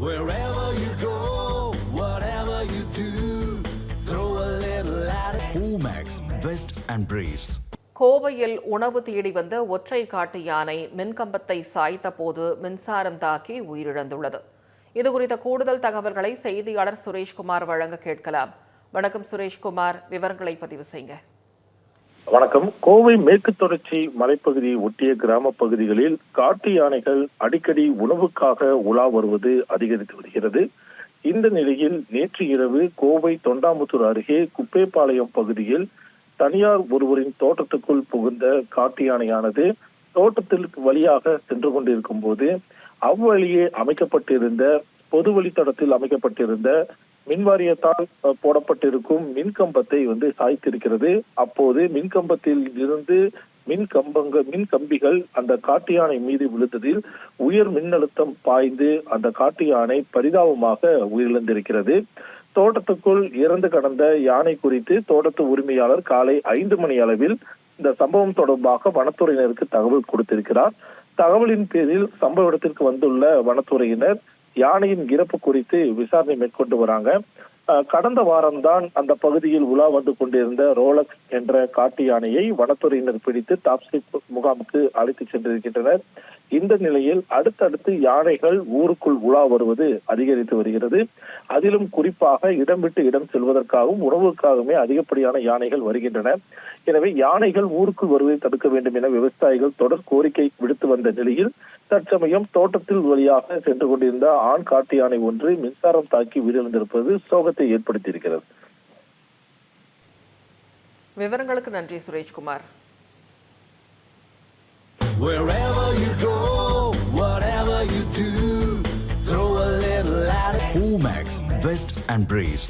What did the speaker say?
Wherever you go, whatever you do, throw a little at it. Omax, Vest and Briefs. கோவையில் உணவு தேடி வந்த ஒற்றை காட்டு யானை மின்கம்பத்தை சாய்த்த போது மின்சாரம் தாக்கி உயிரிழந்துள்ளது இதுகுறித்த கூடுதல் தகவல்களை செய்தியாளர் சுரேஷ்குமார் வழங்க கேட்கலாம் வணக்கம் சுரேஷ்குமார் விவரங்களை பதிவு செய்யுங்க வணக்கம். கோவை மேற்கு தொடர்ச்சி மலைப்பகுதியை ஒட்டிய கிராம பகுதிகளில் காட்டு யானைகள் அடிக்கடி உணவுக்காக உலா வருவது அதிகரித்து வருகிறது. இந்த நிலையில் நேற்று இரவு கோவை தொண்டாமுத்தூர் அருகே குப்பேபாளையம் பகுதியில் தனியார் ஒருவரின் தோட்டத்துக்குள் புகுந்த காட்டு யானையானது தோட்டத்திற்கு வழியாக சென்று கொண்டிருக்கும் போது அவ்வழியே அமைக்கப்பட்டிருந்த பொது வழித்தடத்தில் அமைக்கப்பட்டிருந்த மின்வாரியத்தால் போடப்பட்டிருக்கும் போடப்பட்டிருக்கும் மின்கம்பத்தை வந்து சாய்த்திருக்கிறது. அப்போது மின் கம்பத்தில் இருந்து மின் கம்பங்கள் மின் கம்பிகள் அந்த காட்டு யானை மீது விழுந்ததில் உயர் மின்னழுத்தம் பாய்ந்து அந்த காட்டு யானை பரிதாபமாக உயிரிழந்திருக்கிறது. தோட்டத்துக்குள் இறந்து கடந்த யானை குறித்து தோட்டத்து உரிமையாளர் காலை ஐந்து மணி அளவில் இந்த சம்பவம் தொடர்பாக வனத்துறையினருக்கு தகவல் கொடுத்திருக்கிறார். தகவலின் பேரில் சம்பவ இடத்திற்கு வந்துள்ள வனத்துறையினர் யானையின் இறப்பு குறித்து விசாரணை மேற்கொண்டு வராங்க. கடந்த வாரம்தான் அந்த பகுதியில் உலா வந்து கொண்டிருந்த ரோலக்ஸ் என்ற காட்டு யானையை வனத்துறையினர் பிடித்து டாப்ஸ்டிக் முகாமுக்கு அழைத்து சென்றிருக்கின்றனர். இந்த நிலையில் அடுத்தடுத்து யானைகள் ஊருக்குள் உலா வருவது அதிகரித்து வருகிறது. அதிலும் குறிப்பாக இடம் விட்டு இடம் செல்வதற்காகவும் உணவுக்காகவுமே அதிகப்படியான யானைகள் வருகின்றன. எனவே யானைகள் ஊருக்குள் வருவதை தடுக்க வேண்டும் என விவசாயிகள் தொடர் கோரிக்கை விடுத்து வந்த நிலையில் தற்சமயம் தோட்டத்தில் வழியாக சென்று கொண்டிருந்த ஆண் காட்டு யானை ஒன்று மின்சாரம் தாக்கி உயிரிழந்திருப்பது சோகத்தை ஏற்படுத்தியிருக்கிறது விவரங்களுக்கு நன்றி Sureshkumar Wherever you go, whatever you do, throw a little at it. Omax, Vest and Briefs.